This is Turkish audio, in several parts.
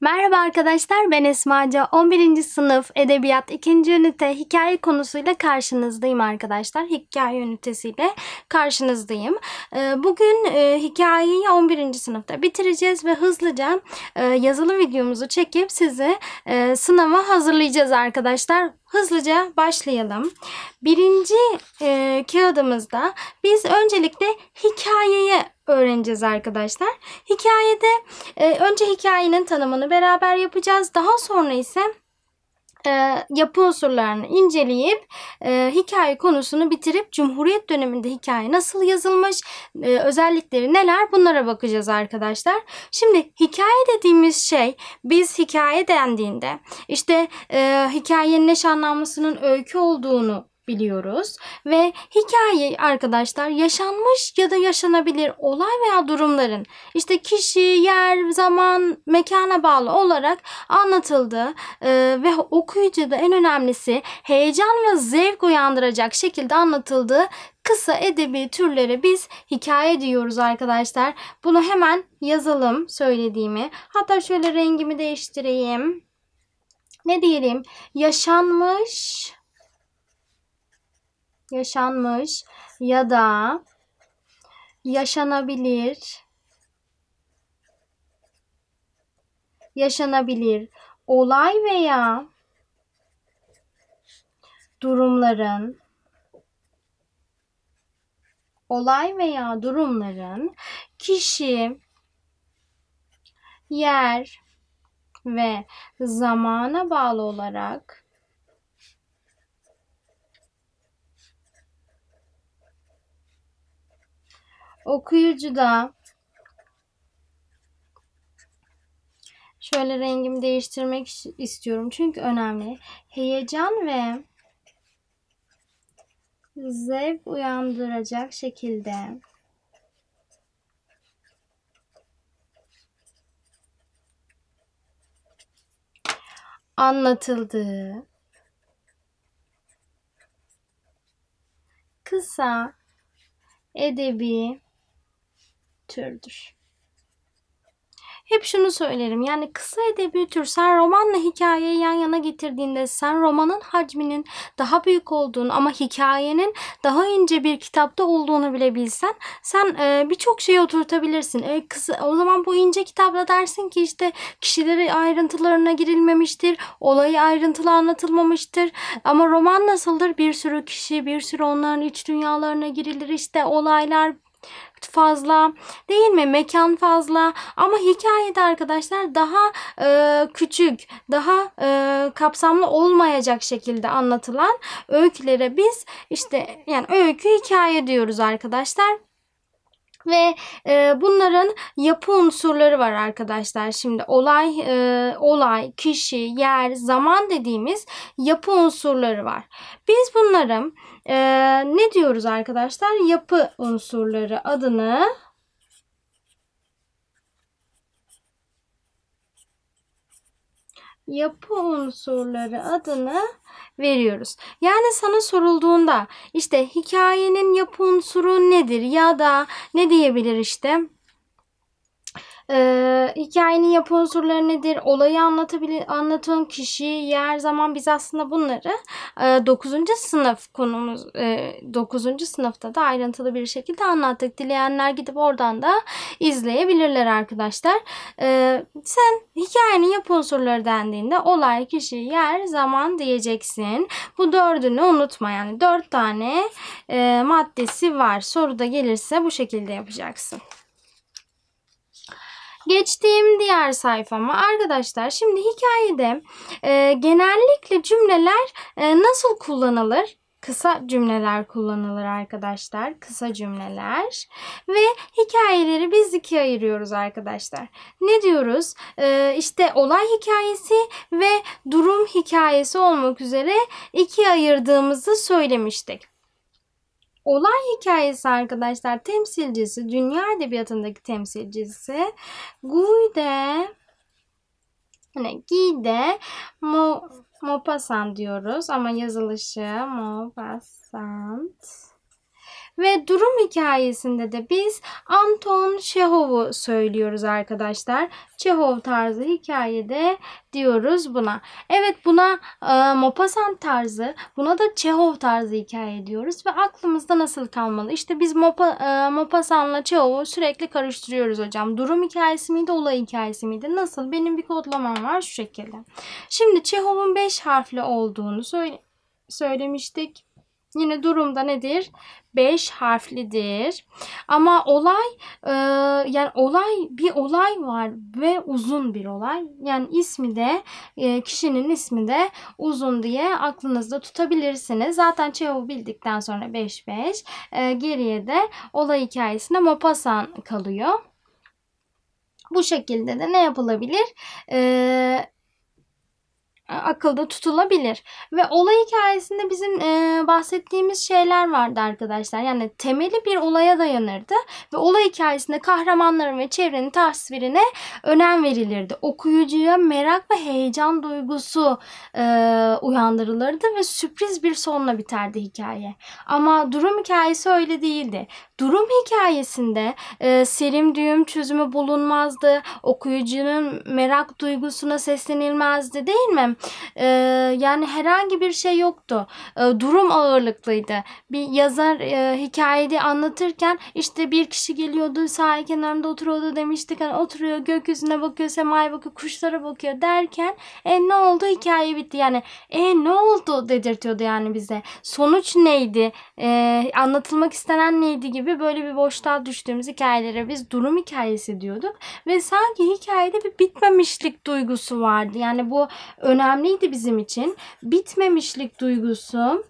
Merhaba arkadaşlar ben Esmaca 11. sınıf edebiyat 2. ünite hikaye konusuyla karşınızdayım arkadaşlar. Hikaye ünitesiyle karşınızdayım. Ee, Bugün e, hikayeyi 11. sınıfta bitireceğiz ve hızlıca e, yazılı videomuzu çekip sizi e, sınava hazırlayacağız arkadaşlar. Hızlıca başlayalım. Birinci kağıdımızda biz öncelikle hikayeyi öğreneceğiz arkadaşlar. Hikayede e, önce hikayenin tanımını beraber yapacağız. Daha sonra ise e, yapı unsurlarını inceleyip e, hikaye konusunu bitirip Cumhuriyet döneminde hikaye nasıl yazılmış, özellikleri neler bunlara bakacağız arkadaşlar. Şimdi hikaye dediğimiz şey biz hikaye dendiğinde işte hikayenin eş anlamlısının öykü olduğunu biliyoruz ve hikaye arkadaşlar yaşanmış ya da yaşanabilir olay veya durumların işte kişi, yer, zaman, mekana bağlı olarak anlatıldığı e, ve okuyucuda en önemlisi heyecan ve zevk uyandıracak şekilde anlatıldığı kısa edebi türlere biz hikaye diyoruz arkadaşlar. Bunu hemen yazalım söylediğimi. Hatta şöyle rengimi değiştireyim. Ne diyelim? Yaşanmış yaşanmış ya da yaşanabilir yaşanabilir olay veya durumların olay veya durumların kişi, yer ve zamana bağlı olarak okuyucuda şöyle rengimi değiştirmek istiyorum çünkü önemli. Heyecan ve zevk uyandıracak şekilde. Anlatıldığı. Kısa edebi türdür. Hep şunu söylerim yani kısa edebi tür sen romanla hikayeyi yan yana getirdiğinde sen romanın hacminin daha büyük olduğunu ama hikayenin daha ince bir kitapta olduğunu bile bilsen sen e, birçok şeyi oturtabilirsin. E, kısa, o zaman bu ince kitapta dersin ki işte kişileri ayrıntılarına girilmemiştir, olayı ayrıntılı anlatılmamıştır. Ama roman nasıldır? Bir sürü kişi, bir sürü onların iç dünyalarına girilir işte olaylar fazla değil mi? Mekan fazla ama hikayede arkadaşlar daha e, küçük, daha e, kapsamlı olmayacak şekilde anlatılan öykülere biz işte yani öykü hikaye diyoruz arkadaşlar. Ve e, bunların yapı unsurları var arkadaşlar. Şimdi olay, e, olay, kişi, yer, zaman dediğimiz yapı unsurları var. Biz bunların e, ne diyoruz arkadaşlar? Yapı unsurları adını yapı unsurları adını veriyoruz. Yani sana sorulduğunda işte hikayenin yapı unsuru nedir ya da ne diyebilir işte ee, hikayenin yapı unsurları nedir? Olayı anlatabilir, anlatan kişi, yer, zaman biz aslında bunları e, 9. sınıf konumuz e, 9. sınıfta da ayrıntılı bir şekilde anlattık. Dileyenler gidip oradan da izleyebilirler arkadaşlar. E, sen hikayenin yapı unsurları dendiğinde olay, kişi, yer, zaman diyeceksin. Bu dördünü unutma yani. Dört tane e, maddesi var. Soruda gelirse bu şekilde yapacaksın. Geçtiğim diğer sayfama arkadaşlar şimdi hikayede e, genellikle cümleler e, nasıl kullanılır? Kısa cümleler kullanılır arkadaşlar. Kısa cümleler. Ve hikayeleri biz ikiye ayırıyoruz arkadaşlar. Ne diyoruz? Ee, işte olay hikayesi ve durum hikayesi olmak üzere ikiye ayırdığımızı söylemiştik. Olay hikayesi arkadaşlar temsilcisi, dünya edebiyatındaki temsilcisi Guide hani Guide Mo, Maupassant diyoruz ama yazılışı Maupassant Ve durum hikayesinde de biz Anton Çehov'u söylüyoruz arkadaşlar. Çehov tarzı hikayede diyoruz buna. Evet buna e, Maupassant tarzı, buna da Çehov tarzı hikaye diyoruz ve aklımızda nasıl kalmalı? İşte biz Maupa, e, Maupassant'la Çehov'u sürekli karıştırıyoruz hocam. Durum hikayesi miydi, olay hikayesi miydi? Nasıl? Benim bir kodlamam var şu şekilde. Şimdi Çehov'un 5 harfli olduğunu söyle söylemiştik. Yine durumda nedir? 5 harflidir. Ama olay e, yani olay bir olay var ve uzun bir olay. Yani ismi de e, kişinin ismi de uzun diye aklınızda tutabilirsiniz. Zaten Çehov bildikten sonra 5-5. E, geriye de olay hikayesinde Maupassant kalıyor. Bu şekilde de ne yapılabilir? Eee akılda tutulabilir. Ve olay hikayesinde bizim e, bahsettiğimiz şeyler vardı arkadaşlar. Yani temeli bir olaya dayanırdı ve olay hikayesinde kahramanların ve çevrenin tasvirine önem verilirdi. Okuyucuya merak ve heyecan duygusu e, uyandırılırdı ve sürpriz bir sonla biterdi hikaye. Ama durum hikayesi öyle değildi. Durum hikayesinde e, serim düğüm çözümü bulunmazdı. Okuyucunun merak duygusuna seslenilmezdi değil mi? E, yani herhangi bir şey yoktu. E, durum ağırlıklıydı. Bir yazar e, hikayede anlatırken işte bir kişi geliyordu sahil kenarında oturuyordu demiştik. Hani oturuyor gökyüzüne bakıyor semaya bakıyor kuşlara bakıyor derken e ne oldu hikaye bitti. Yani e ne oldu dedirtiyordu yani bize. Sonuç neydi? E, anlatılmak istenen neydi gibi gibi böyle bir boşluğa düştüğümüz hikayelere biz durum hikayesi diyorduk. Ve sanki hikayede bir bitmemişlik duygusu vardı. Yani bu önemliydi bizim için. Bitmemişlik duygusu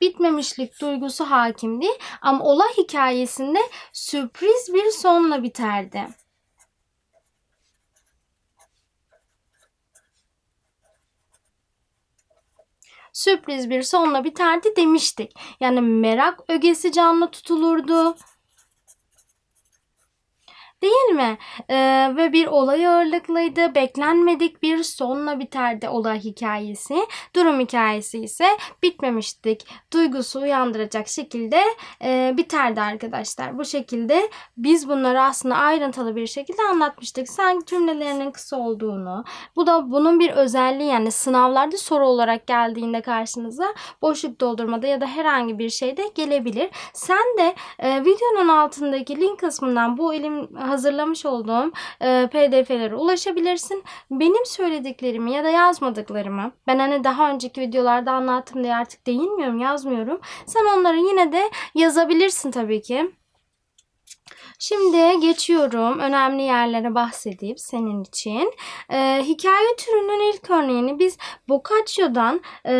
bitmemişlik duygusu hakimdi ama olay hikayesinde sürpriz bir sonla biterdi. Sürpriz bir sonla biterdi demiştik. Yani merak ögesi canlı tutulurdu. Değil mi? Ee, ve bir olay ağırlıklıydı. Beklenmedik bir sonla biterdi olay hikayesi. Durum hikayesi ise bitmemiştik. Duygusu uyandıracak şekilde e, biterdi arkadaşlar. Bu şekilde biz bunları aslında ayrıntılı bir şekilde anlatmıştık. Sanki cümlelerinin kısa olduğunu. Bu da bunun bir özelliği yani sınavlarda soru olarak geldiğinde karşınıza boşluk doldurmada ya da herhangi bir şeyde gelebilir. Sen de e, videonun altındaki link kısmından bu elim hazırlamış olduğum e, pdf'lere ulaşabilirsin. Benim söylediklerimi ya da yazmadıklarımı ben hani daha önceki videolarda anlattım diye artık değinmiyorum yazmıyorum. Sen onları yine de yazabilirsin tabii ki. Şimdi geçiyorum önemli yerlere bahsedip senin için. Ee, hikaye türünün ilk örneğini biz Boccaccio'dan e,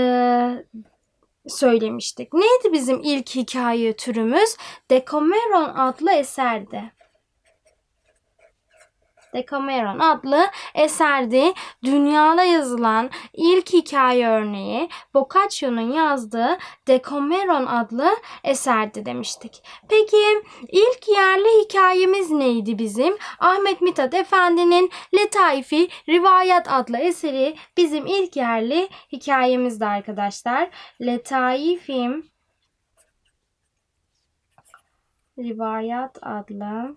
söylemiştik. Neydi bizim ilk hikaye türümüz? Decameron adlı eserdi. Decameron adlı eserde dünyada yazılan ilk hikaye örneği Boccaccio'nun yazdığı Decameron adlı eserdi demiştik. Peki ilk yerli hikayemiz neydi bizim? Ahmet Mithat Efendi'nin Letaifi Rivayet adlı eseri bizim ilk yerli hikayemizdi arkadaşlar. Letaifim Rivayet adlı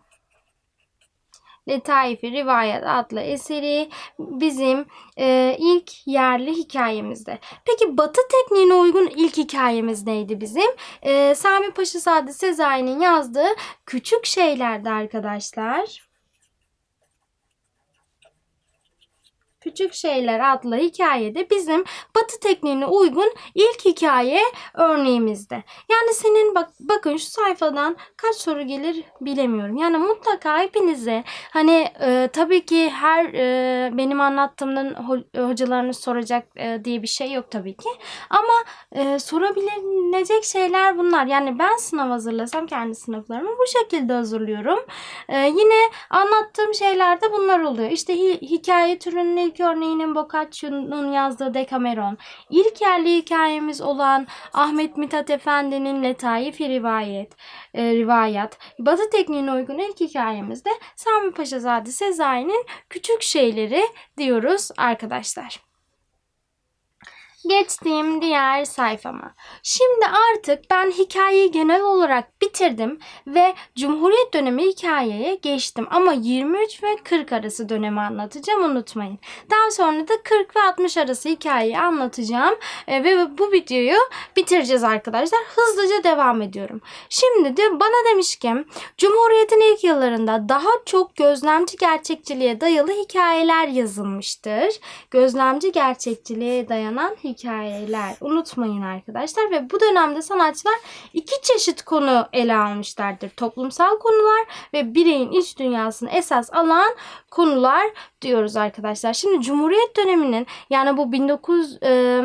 Letaifi Rivayet adlı eseri bizim e, ilk yerli hikayemizde. Peki Batı tekniğine uygun ilk hikayemiz neydi bizim? E, Sami Paşa Sadi Sezai'nin yazdığı Küçük Şeyler'di arkadaşlar. Küçük Şeyler adlı hikayede bizim batı tekniğine uygun ilk hikaye örneğimizde. Yani senin bak bakın şu sayfadan kaç soru gelir bilemiyorum. Yani mutlaka hepinize hani e, tabii ki her e, benim anlattığımdan ho hocalarınız soracak e, diye bir şey yok tabii ki. Ama e, sorabilecek şeyler bunlar. Yani ben sınav hazırlasam kendi sınıflarımı bu şekilde hazırlıyorum. E, yine anlattığım şeyler de bunlar oluyor. İşte hi hikaye türünün ilk örneğinin Boccaccio'nun yazdığı Decameron, ilk yerli hikayemiz olan Ahmet Mithat Efendi'nin Letaif Rivayet, e, Rivayet, Batı tekniğine uygun ilk hikayemizde Sami Paşazade Sezai'nin Küçük Şeyleri diyoruz arkadaşlar. Geçtiğim diğer sayfama. Şimdi artık ben hikayeyi genel olarak bitirdim ve Cumhuriyet dönemi hikayeye geçtim. Ama 23 ve 40 arası dönemi anlatacağım unutmayın. Daha sonra da 40 ve 60 arası hikayeyi anlatacağım E, ve bu videoyu bitireceğiz arkadaşlar. Hızlıca devam ediyorum. Şimdi de bana demiş ki Cumhuriyet'in ilk yıllarında daha çok gözlemci gerçekçiliğe dayalı hikayeler yazılmıştır. Gözlemci gerçekçiliğe dayanan hikayeler. Unutmayın arkadaşlar ve bu dönemde sanatçılar iki çeşit konu ele almışlardır. Toplumsal konular ve bireyin iç dünyasını esas alan konular diyoruz arkadaşlar. Şimdi Cumhuriyet döneminin yani bu 19 e,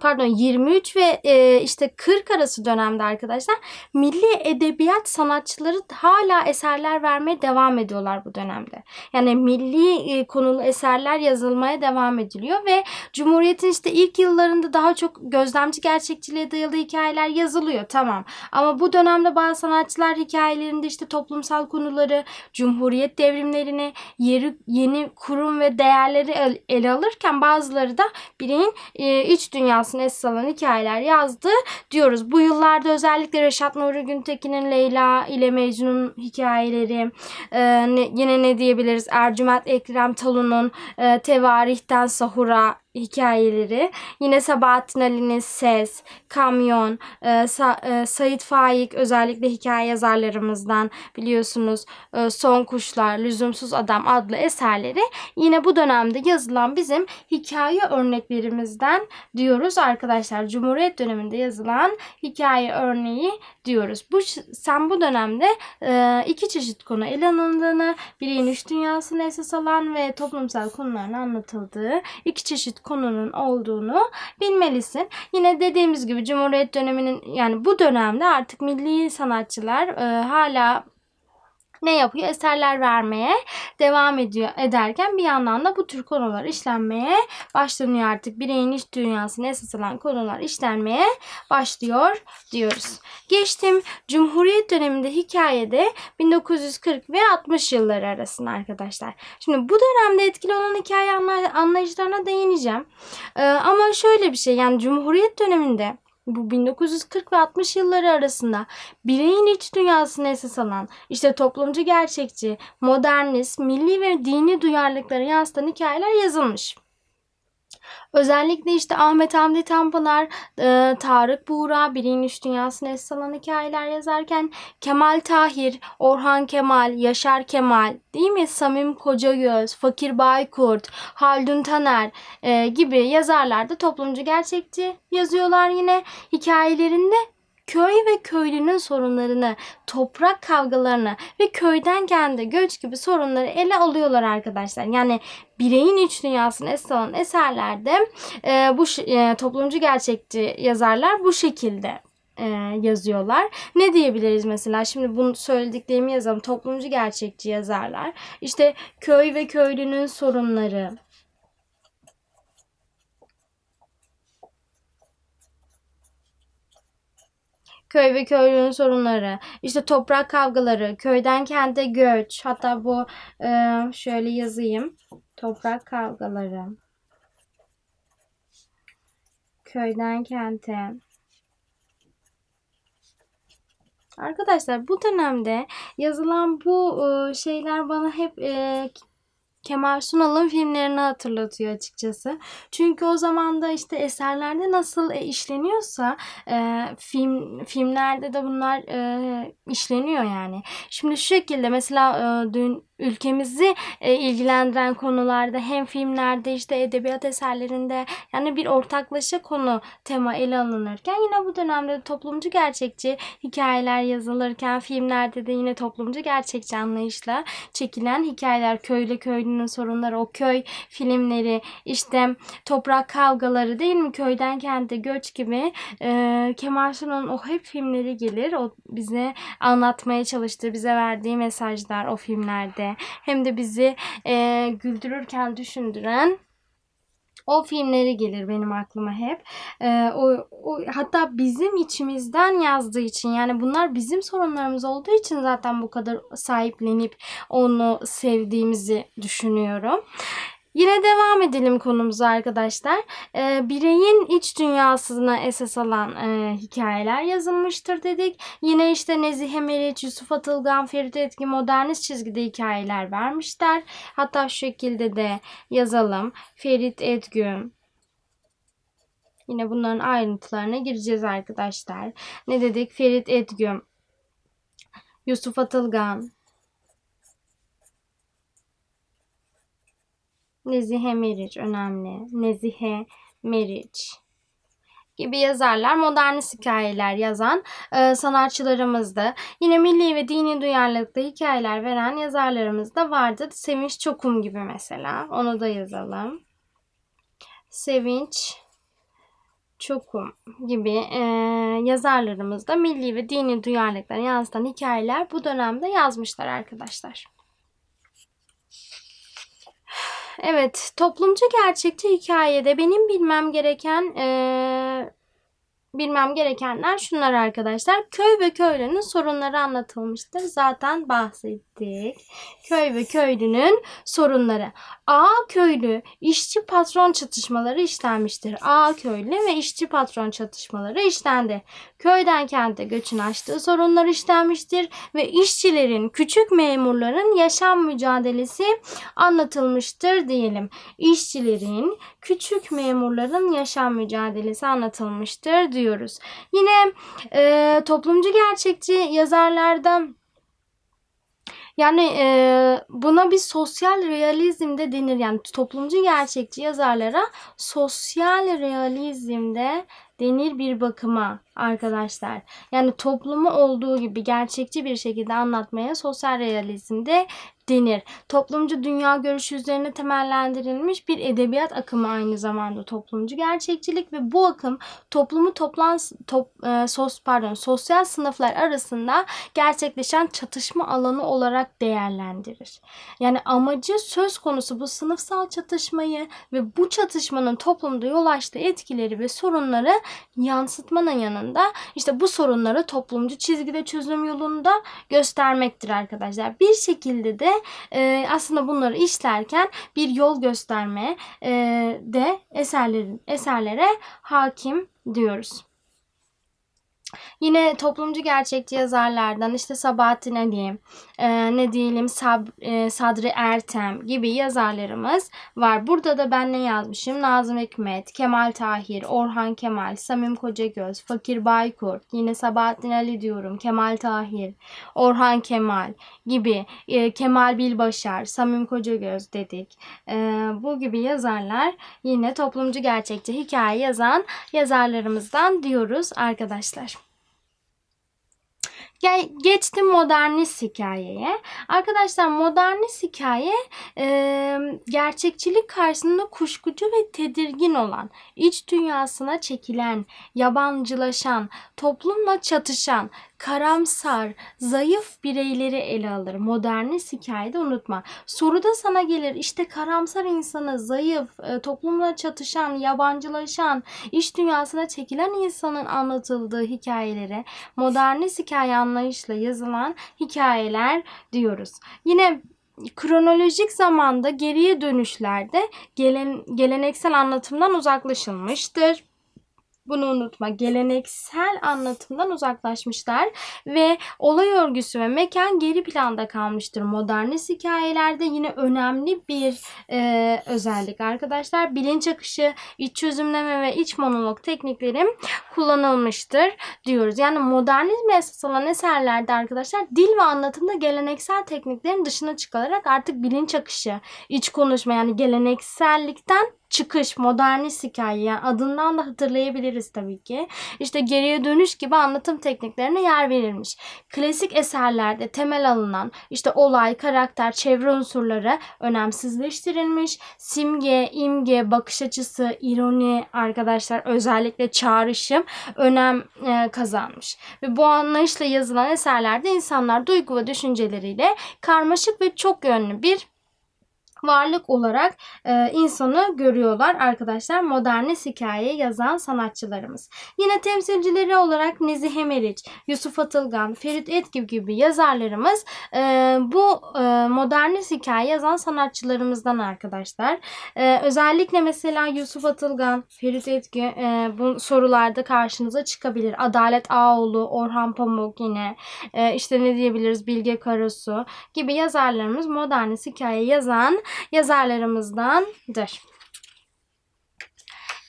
pardon 23 ve e, işte 40 arası dönemde arkadaşlar milli edebiyat sanatçıları hala eserler vermeye devam ediyorlar bu dönemde. Yani milli e, konulu eserler yazılmaya devam ediliyor ve Cumhuriyet'in işte ilk yıllarında daha çok gözlemci gerçekçiliğe dayalı hikayeler yazılıyor tamam. Ama bu dönemde bazı sanatçılar hikayelerinde işte toplumsal konuları, Cumhuriyet devrimlerini, yeri, yeni kurum ve değerleri el- ele alırken bazıları da bireyin e, iç dünyasını esas alan hikayeler yazdı diyoruz. Bu yıllarda özellikle Reşat Nuri Güntekin'in Leyla ile Mecnun hikayeleri, e, ne- yine ne diyebiliriz Ercüment Ekrem Talun'un e, Tevarihten Sahura hikayeleri, yine Sabahattin Ali'nin Ses, Kamyon, e, Sa- e, Sait Faik özellikle hikaye yazarlarımızdan biliyorsunuz e, Son Kuşlar, Lüzumsuz Adam adlı eserleri yine bu dönemde yazılan bizim hikaye örneklerimizden diyoruz arkadaşlar. Cumhuriyet döneminde yazılan hikaye örneği diyoruz. Bu sen bu dönemde e, iki çeşit konu ele alındığını, bireyin iç dünyasını esas alan ve toplumsal konuların anlatıldığı iki çeşit konunun olduğunu bilmelisin. Yine dediğimiz gibi Cumhuriyet döneminin yani bu dönemde artık milli sanatçılar e, hala ne yapıyor? Eserler vermeye devam ediyor ederken bir yandan da bu tür konular işlenmeye başlanıyor artık. Bireyin iç dünyasını esas alan konular işlenmeye başlıyor diyoruz. Geçtim Cumhuriyet döneminde hikayede 1940 ve 60 yılları arasında arkadaşlar. Şimdi bu dönemde etkili olan hikaye anla- anlayışlarına değineceğim. Ee, ama şöyle bir şey yani Cumhuriyet döneminde bu 1940 ve 60 yılları arasında bireyin iç dünyasını esas alan, işte toplumcu gerçekçi, modernist, milli ve dini duyarlılıkları yansıtan hikayeler yazılmış. Özellikle işte Ahmet Hamdi Tanpınar, e, Tarık Buğra, bireyin iç dünyasını esas alan hikayeler yazarken Kemal Tahir, Orhan Kemal, Yaşar Kemal, değil mi? Samim Kocagöz, Fakir Baykurt, Haldun Taner e, gibi yazarlar da toplumcu gerçekçi yazıyorlar yine hikayelerinde köy ve köylünün sorunlarını, toprak kavgalarını ve köyden kendi göç gibi sorunları ele alıyorlar arkadaşlar. Yani bireyin iç dünyasını esas alan eserlerde e, bu e, toplumcu gerçekçi yazarlar bu şekilde e, yazıyorlar. Ne diyebiliriz mesela? Şimdi bunu söylediklerimi yazalım. Toplumcu gerçekçi yazarlar. İşte köy ve köylünün sorunları, köy ve köylünün sorunları, işte toprak kavgaları, köyden kente göç, hatta bu e, şöyle yazayım. Toprak kavgaları, köyden kente. Arkadaşlar bu dönemde yazılan bu e, şeyler bana hep e, Kemal Sunal'ın filmlerini hatırlatıyor açıkçası. Çünkü o zaman da işte eserlerde nasıl e, işleniyorsa e, film filmlerde de bunlar e, işleniyor yani. Şimdi şu şekilde mesela e, dün ülkemizi e, ilgilendiren konularda hem filmlerde işte edebiyat eserlerinde yani bir ortaklaşa konu tema ele alınırken yine bu dönemde de toplumcu gerçekçi hikayeler yazılırken filmlerde de yine toplumcu gerçekçi anlayışla çekilen hikayeler köyle köylünün sorunları o köy filmleri işte toprak kavgaları değil mi? Köyden kente göç gibi e, Kemal Sunal'ın o hep filmleri gelir. O bize anlatmaya çalıştığı bize verdiği mesajlar o filmlerde hem de bizi e, güldürürken düşündüren o filmleri gelir benim aklıma hep. Ee, o, o hatta bizim içimizden yazdığı için yani bunlar bizim sorunlarımız olduğu için zaten bu kadar sahiplenip onu sevdiğimizi düşünüyorum. Yine devam edelim konumuza arkadaşlar. Ee, bireyin iç dünyasına esas alan e, hikayeler yazılmıştır dedik. Yine işte Nezihe Meriç, Yusuf Atılgan, Ferit Etkin modernist çizgide hikayeler vermişler. Hatta şu şekilde de yazalım. Ferit Etgün. Yine bunların ayrıntılarına gireceğiz arkadaşlar. Ne dedik? Ferit Etgün, Yusuf Atılgan, Nezihe Meriç önemli. Nezihe Meriç gibi yazarlar, modernist hikayeler yazan e, sanatçılarımızdı. Yine milli ve dini duyarlılıkta hikayeler veren yazarlarımız da vardı. Sevinç Çokum gibi mesela. Onu da yazalım. Sevinç Çokum gibi e, yazarlarımız da milli ve dini duyarlılıkları yansıtan hikayeler bu dönemde yazmışlar arkadaşlar. Evet, toplumcu gerçekçi hikayede benim bilmem gereken eee, bilmem gerekenler şunlar arkadaşlar. Köy ve köylünün sorunları anlatılmıştır. Zaten bahsettik. Köy ve köylünün sorunları. A köylü işçi patron çatışmaları işlenmiştir. A köylü ve işçi patron çatışmaları işlendi. Köyden kente göçün açtığı sorunlar işlenmiştir ve işçilerin, küçük memurların yaşam mücadelesi anlatılmıştır diyelim. İşçilerin, küçük memurların yaşam mücadelesi anlatılmıştır diyoruz. Yine e, toplumcu gerçekçi yazarlarda yani e, buna bir sosyal realizm de denir. Yani toplumcu gerçekçi yazarlara sosyal realizm de denir bir bakıma arkadaşlar. Yani toplumu olduğu gibi gerçekçi bir şekilde anlatmaya sosyal realizm de denir. Toplumcu dünya görüşü üzerine temellendirilmiş bir edebiyat akımı aynı zamanda toplumcu gerçekçilik ve bu akım toplumu toplan top, e, sos pardon sosyal sınıflar arasında gerçekleşen çatışma alanı olarak değerlendirir. Yani amacı söz konusu bu sınıfsal çatışmayı ve bu çatışmanın toplumda yol açtığı etkileri ve sorunları yansıtmanın yanında işte bu sorunları toplumcu çizgide çözüm yolunda göstermektir arkadaşlar. Bir şekilde de e, aslında bunları işlerken bir yol gösterme e, de eserlerin eserlere hakim diyoruz. Yine toplumcu gerçekçi yazarlardan işte Sabahattin Ali, e, ne diyelim Sab, e, Sadri Ertem gibi yazarlarımız var. Burada da ben ne yazmışım? Nazım Hikmet, Kemal Tahir, Orhan Kemal, Samim Kocagöz, Fakir Baykurt, yine Sabahattin Ali diyorum, Kemal Tahir, Orhan Kemal gibi, e, Kemal Bilbaşar, Samim Kocagöz dedik. E, bu gibi yazarlar yine toplumcu gerçekçi hikaye yazan yazarlarımızdan diyoruz arkadaşlar. Gel, geçtim modernist hikayeye. Arkadaşlar modernist hikaye e, gerçekçilik karşısında kuşkucu ve tedirgin olan, iç dünyasına çekilen, yabancılaşan, toplumla çatışan, karamsar, zayıf bireyleri ele alır. Modernist hikayede unutma. Soruda sana gelir işte karamsar insanı, zayıf, e, toplumla çatışan, yabancılaşan, iç dünyasına çekilen insanın anlatıldığı hikayelere modernist hikaye anlayışla yazılan hikayeler diyoruz. Yine kronolojik zamanda geriye dönüşlerde gelen, geleneksel anlatımdan uzaklaşılmıştır. Bunu unutma. Geleneksel anlatımdan uzaklaşmışlar ve olay örgüsü ve mekan geri planda kalmıştır. Modernist hikayelerde yine önemli bir e, özellik arkadaşlar. Bilinç akışı, iç çözümleme ve iç monolog teknikleri kullanılmıştır diyoruz. Yani modernizm esas alan eserlerde arkadaşlar dil ve anlatımda geleneksel tekniklerin dışına çıkılarak artık bilinç akışı, iç konuşma yani geleneksellikten çıkış, modernist hikaye yani adından da hatırlayabiliriz tabii ki. İşte geriye dönüş gibi anlatım tekniklerine yer verilmiş. Klasik eserlerde temel alınan işte olay, karakter, çevre unsurları önemsizleştirilmiş. Simge, imge, bakış açısı, ironi arkadaşlar özellikle çağrışım önem e, kazanmış. Ve bu anlayışla yazılan eserlerde insanlar duygu ve düşünceleriyle karmaşık ve çok yönlü bir varlık olarak e, insanı görüyorlar arkadaşlar modernist hikaye yazan sanatçılarımız. Yine temsilcileri olarak Nezihe Meriç, Yusuf Atılgan, Ferit Etgib gibi yazarlarımız e, bu e, modernist hikaye yazan sanatçılarımızdan arkadaşlar. E, özellikle mesela Yusuf Atılgan, Ferit Etgi e, bu sorularda karşınıza çıkabilir. Adalet Ağoğlu, Orhan Pamuk yine e, işte ne diyebiliriz Bilge Karasu gibi yazarlarımız modernist hikaye yazan yazarlarımızdandır.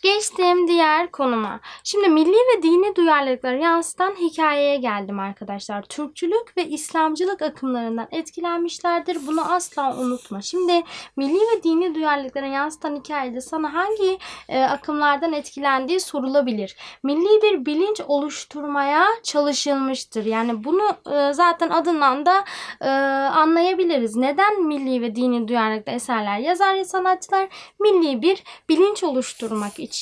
Geçtiğim diğer konuma. Şimdi milli ve dini duyarlılıkları yansıtan hikayeye geldim arkadaşlar. Türkçülük ve İslamcılık akımlarından etkilenmişlerdir. Bunu asla unutma. Şimdi milli ve dini duyarlılıkları yansıtan hikayede sana hangi e, akımlardan etkilendiği sorulabilir. Milli bir bilinç oluşturmaya çalışılmıştır. Yani bunu e, zaten adından da e, anlayabiliriz. Neden milli ve dini duyarlılıkta eserler yazar ya sanatçılar? Milli bir bilinç oluşturmak için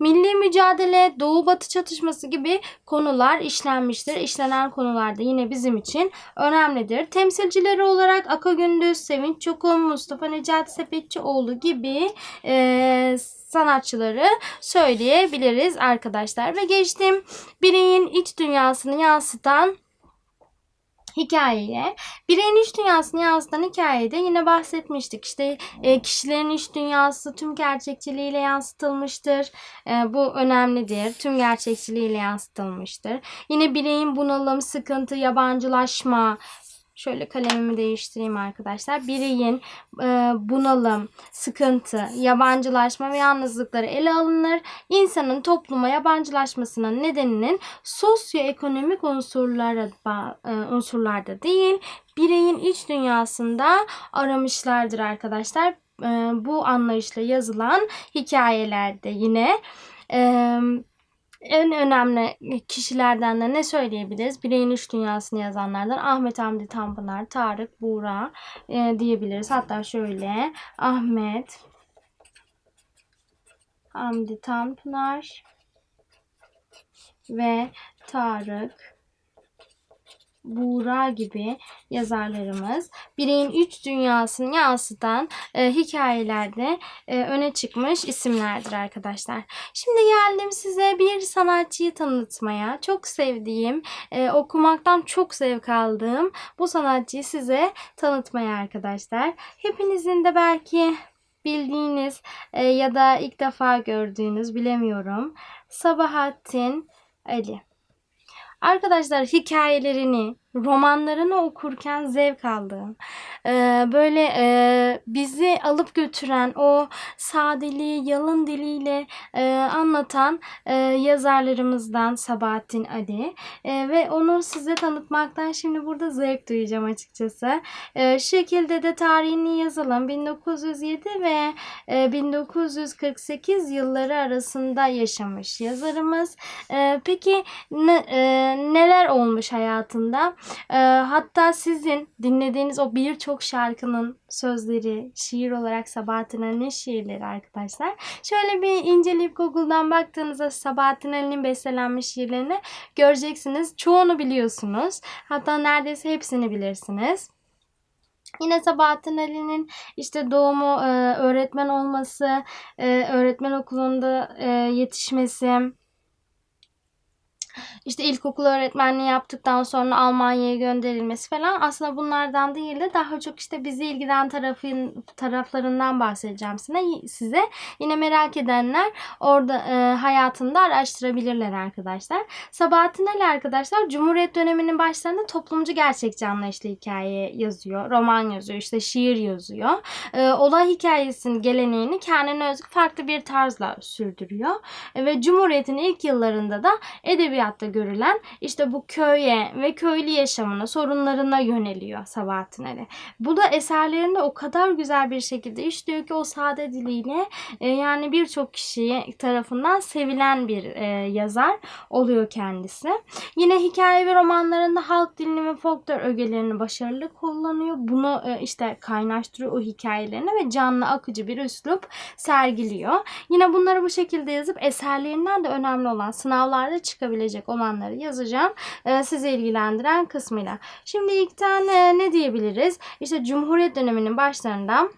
milli mücadele, doğu batı çatışması gibi konular işlenmiştir. İşlenen konular da yine bizim için önemlidir. Temsilcileri olarak Aka Gündüz, Sevinç Çokum, Mustafa Necati Sepetçioğlu gibi e, sanatçıları söyleyebiliriz arkadaşlar. Ve geçtim bireyin iç dünyasını yansıtan hikayeye. Bireyin iç dünyasını yansıtan hikayede yine bahsetmiştik. İşte e, kişilerin iç dünyası tüm gerçekçiliğiyle yansıtılmıştır. E, bu önemlidir. Tüm gerçekçiliğiyle yansıtılmıştır. Yine bireyin bunalım, sıkıntı, yabancılaşma, Şöyle kalemimi değiştireyim arkadaşlar. Bireyin e, bunalım, sıkıntı, yabancılaşma ve yalnızlıkları ele alınır. İnsanın topluma yabancılaşmasının nedeninin sosyoekonomik unsurlara e, unsurlarda değil, bireyin iç dünyasında aramışlardır arkadaşlar. E, bu anlayışla yazılan hikayelerde yine eee en önemli kişilerden de ne söyleyebiliriz? Bireyin iç dünyasını yazanlardan Ahmet Hamdi Tanpınar, Tarık, Buğra e, diyebiliriz. Hatta şöyle Ahmet Hamdi Tanpınar ve Tarık Buğra gibi yazarlarımız bireyin üç dünyasını yansıtan e, hikayelerde e, öne çıkmış isimlerdir arkadaşlar. Şimdi geldim size bir sanatçıyı tanıtmaya. Çok sevdiğim, e, okumaktan çok zevk aldığım bu sanatçıyı size tanıtmaya arkadaşlar. Hepinizin de belki bildiğiniz e, ya da ilk defa gördüğünüz bilemiyorum. Sabahattin Ali. Arkadaşlar hikayelerini, romanlarını okurken zevk aldığım, e, böyle e, bizi alıp götüren o sadeliği, yalın diliyle e, anlatan yazarlarımızdan Sabahattin Ali ve onu size tanıtmaktan şimdi burada zevk duyacağım açıkçası. E, şekilde de tarihini yazalım. 1907 ve e, 1948 yılları arasında yaşamış yazarımız. Peki ne, neler olmuş hayatında? E, hatta sizin dinlediğiniz o birçok şarkının sözleri şiir olarak Sabahattin Ali'nin şiirleri arkadaşlar. Şöyle bir inceleyip Google'dan baktığınızda Sabahattin Ali'nin bestelenmiş şiirlerini göreceksiniz. Çoğunu biliyorsunuz. Hatta neredeyse hepsini bilirsiniz. Yine Sabahattin Ali'nin işte doğumu, e, öğretmen olması, e, öğretmen okulunda e, yetişmesi, işte ilkokul öğretmenliği yaptıktan sonra Almanya'ya gönderilmesi falan aslında bunlardan değil de daha çok işte bizi ilgilen tarafın taraflarından bahsedeceğim size. size. Yine merak edenler orada e, hayatında araştırabilirler arkadaşlar. Sabahattin Ali arkadaşlar Cumhuriyet döneminin başlarında toplumcu gerçekçi anlayışlı hikaye yazıyor. Roman yazıyor, işte şiir yazıyor. E, olay hikayesinin geleneğini kendine özgü farklı bir tarzla sürdürüyor. E, ve Cumhuriyet'in ilk yıllarında da edebiyatta görülen işte bu köye ve köylü yaşamına, sorunlarına yöneliyor Sabahattin Ali. Bu da eserlerinde o kadar güzel bir şekilde işliyor ki o sade diliyle e, yani birçok kişi tarafından sevilen bir e, yazar oluyor kendisi. Yine hikaye ve romanlarında halk dilini ve folklor ögelerini başarılı kullanıyor. Bunu e, işte kaynaştırıyor o hikayelerini ve canlı akıcı bir üslup sergiliyor. Yine bunları bu şekilde yazıp eserlerinden de önemli olan sınavlarda çıkabilecek olan olanları yazacağım. E, sizi ilgilendiren kısmıyla. Şimdi ilk tane ne diyebiliriz? İşte Cumhuriyet döneminin başlarında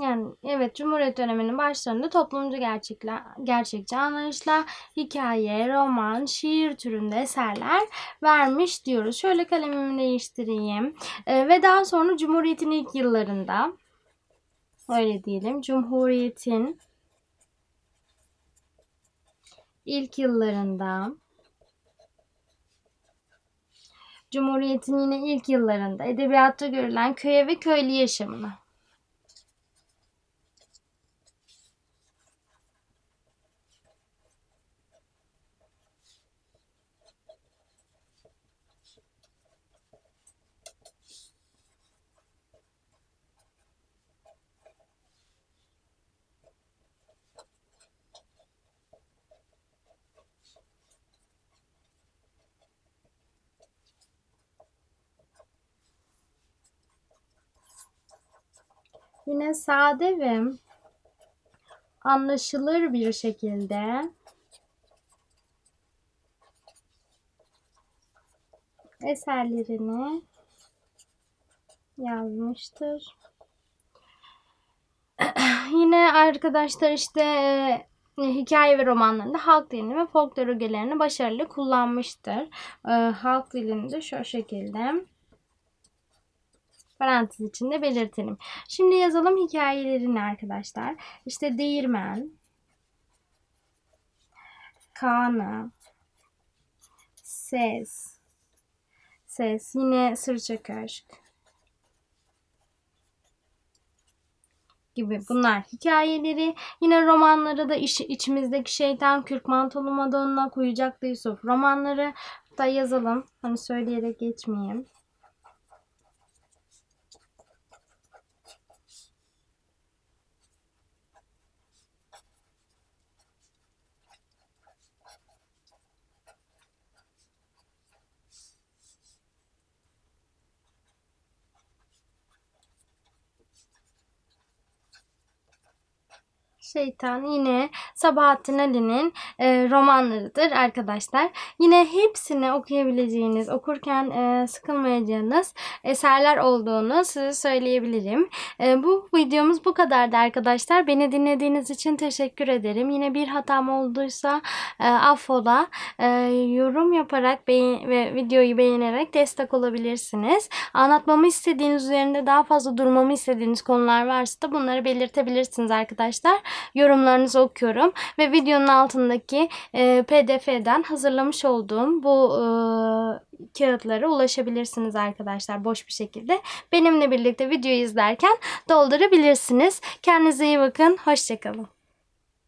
Yani evet Cumhuriyet döneminin başlarında toplumcu gerçekler, gerçekçi anlayışla hikaye, roman, şiir türünde eserler vermiş diyoruz. Şöyle kalemimi değiştireyim. Ee, ve daha sonra Cumhuriyet'in ilk yıllarında öyle diyelim. Cumhuriyet'in ilk yıllarında Cumhuriyet'in yine ilk yıllarında edebiyatta görülen köye ve köylü yaşamına Yine sade ve anlaşılır bir şekilde eserlerini yazmıştır. Yine arkadaşlar işte e, hikaye ve romanlarında halk dilini ve folklor ögelerini başarılı kullanmıştır. E, halk dilini de şu şekilde parantez içinde belirtelim. Şimdi yazalım hikayelerini arkadaşlar. İşte değirmen, kana, ses, ses, yine sırça köşk gibi bunlar hikayeleri. Yine romanları da iş, içimizdeki şeytan, Kürk Mantolu Madonna, Kuyucaklı Yusuf romanları da yazalım. Hani söyleyerek geçmeyeyim. Şeytan yine Sabahattin Ali'nin e, romanlarıdır arkadaşlar. Yine hepsini okuyabileceğiniz, okurken e, sıkılmayacağınız eserler olduğunu size söyleyebilirim. E, bu videomuz bu kadardı arkadaşlar. Beni dinlediğiniz için teşekkür ederim. Yine bir hatam olduysa e, affola. E, yorum yaparak beğen ve videoyu beğenerek destek olabilirsiniz. Anlatmamı istediğiniz üzerinde daha fazla durmamı istediğiniz konular varsa da bunları belirtebilirsiniz arkadaşlar yorumlarınızı okuyorum ve videonun altındaki e, pdf'den hazırlamış olduğum bu e, kağıtlara ulaşabilirsiniz arkadaşlar boş bir şekilde. Benimle birlikte videoyu izlerken doldurabilirsiniz. Kendinize iyi bakın. Hoşçakalın.